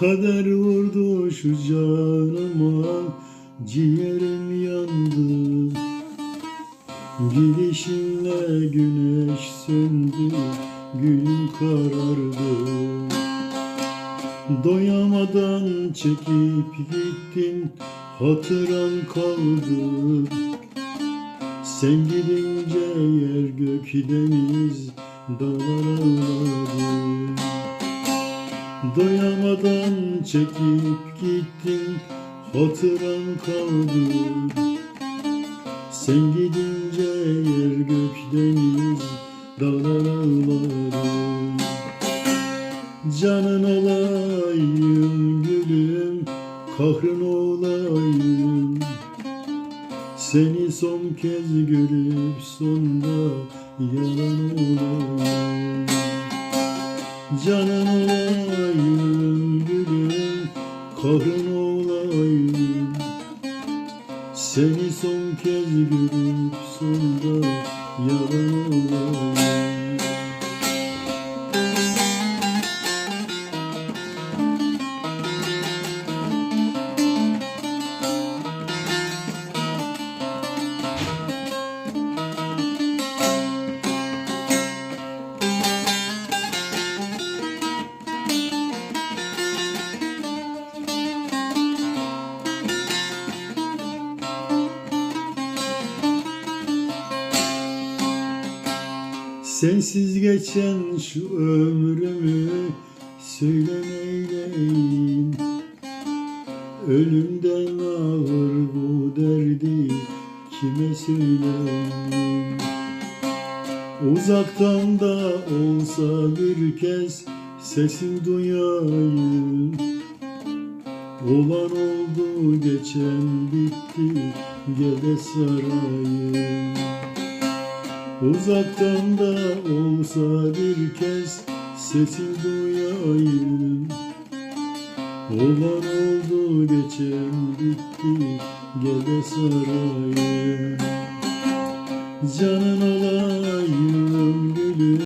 Kader vurdu şu canıma Ciğerim yandı. Gidişinle güneş söndü Gülüm karardı. Doyamadan çekip gittin Hatıran kaldı. Sen gidince yer gök deniz Dağlar ağladı Doyamadan çekip gittin Hatıran kaldı. Sen gidince yer gök deniz Dağlar ağladı Canın olayım gülüm Kahrın olayım. Seni son kez görüp sonra yalan olayım. Canın olayım Kahrın olayım. Seni son kez görüp sonra yalan olayım Sensiz geçen şu ömrümü söylemeyleyim. Ölümden ağır bu derdi kime söyleyeyim? Uzaktan da olsa bir kez sesin duyayım. Olan oldu geçen bitti gele sarayım Uzaktan da olsa bir kez sesin duyayım Olan oldu geçen bitti gele sarayım. Canın olayım gülüm